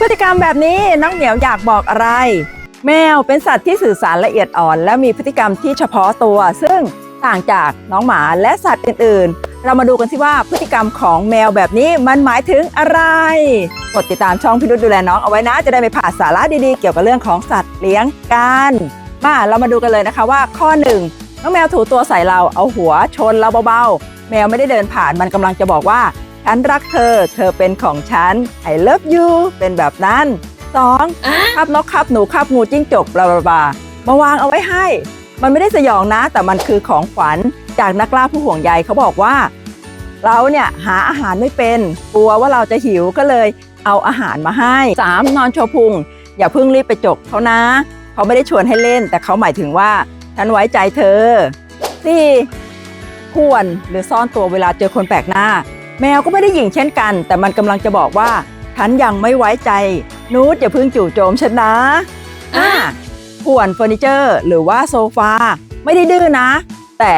พฤติกรรมแบบนี้น้องเหมียวอยากบอกอะไร แมวเป็นสัตว์ที่สื่อสารละเอียดอ่อน และมีพฤติกรรมที่เฉพาะตัว ซึ่งต่างจากน้องหมาและสัตว์อื่น ๆ เรามาดูกันสิว่าพฤติกรรมของแมวแบบนี้มันหมายถึงอะไร กดติดตามช่องพี่นุชดูแลน้องเอาไว้นะ จะได้ไม่พลาดสาระดีๆ เกี่ยวกับเรื่องของสัตว์เลี้ยงกัน มาเรามาดูกันเลยนะคะว่าข้อหนึ่งน้องแมวถูตัวใส่เราเอาหัวชนเราเบาๆ แมวไม่ได้เดินผ่านมันกำลังจะบอกว่า ฉันรักเธอ เธอเป็นของฉัน I love you เป็นแบบนั้น 2. คาบนกคาบหนูคาบงูจิ้งจกบลาบลาบลามาวางเอาไว้ให้ มันไม่ได้สยองนะ แต่มันคือของขวัญจากนักล่าผู้ห่วงใยเขาบอกว่า เราเนี่ยหาอาหารไม่เป็นกลัวว่าเราจะหิวก็เลยเอาอาหารมาให้ 3. นอนโชว์พุง อย่าเพิ่งรีบไปจกเขานะเขาไม่ได้ชวนให้เล่น แต่เขาหมายถึงว่าฉันไว้ใจเธอ 4. ควรหรือซ่อนตัวเวลาเจอคนแปลกหน้า แมวก็ไม่ได้หยิ่งเช่นกัน แต่มันกำลังจะบอกว่า ฉันยังไม่ไว้ใจ นูตอย่าเพิ่งจู่โจมฉันนะอ่าข่วนเฟอร์นิเจอร์หรือว่าโซฟาไม่ได้ดื้อนะ แต่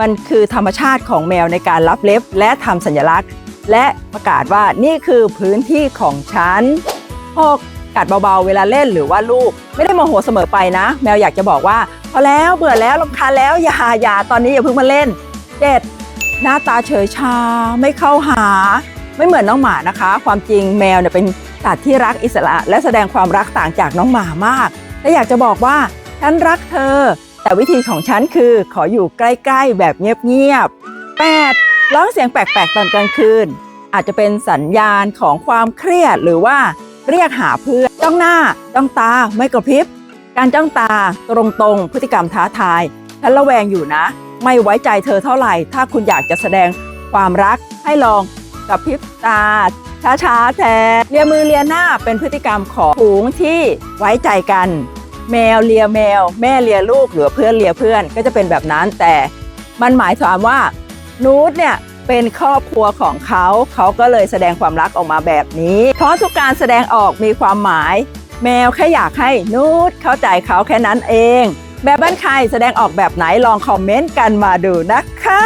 มันคือธรรมชาติของแมวในการรับเล็บ และทำสัญลักษณ์ และประกาศว่านี่คือพื้นที่ของฉัน 6. กัดเบาๆ เวลาเล่นหรือว่าลูก ไม่ได้โมโหเสมอไปนะ แมวอยากจะบอกว่า พอแล้วเบื่อแล้วรำคาญแล้วอย่าอย่าตอนนี้อย่าเพิ่งมาเล่น 7. หน้าตาเฉยชาไม่เข้าหา ไม่เหมือนน้องหมานะคะ ความจริงแมวเนี่ยเป็นสัตว์ที่รักอิสระ และแสดงความรักต่างจากน้องหมามาก และอยากจะบอกว่าฉันรักเธอ แต่วิธีของฉันคือขออยู่ใกล้ๆ แบบเงียบๆ 8. ร้องเสียงแปลกๆตอนกลางคืน อาจจะเป็นสัญญาณของความเครียดหรือว่าเรียกหาเพื่อนจ้องหน้าจ้องตาไม่กระพริบ การจ้องตาตรงๆพฤติกรรมท้าทายฉันระแวงอยู่นะ ไม่ไว้ใจเธอเท่าไหร่ ถ้าคุณอยากจะแสดงความรักให้ลองกับพริบตา ช้าๆแทนเลียมือเลียหน้าเป็นพฤติกรรมของฝูงที่ไว้ใจกัน แมวเลียแมว แม่เลียลูกหรือเพื่อนเลียเพื่อนก็จะเป็นแบบนั้นแต่มันหมายความว่านูตเนี่ยเป็นครอบครัวของเขา เขาก็เลยแสดงความรักออกมาแบบนี้ เพราะทุกการแสดงออกมีความหมาย แมวแค่อยากให้นูตเข้าใจเขาแค่นั้นเอง แบบบ้านใครแสดงออกแบบไหนลองคอมเมนต์กันมาดูนะคะ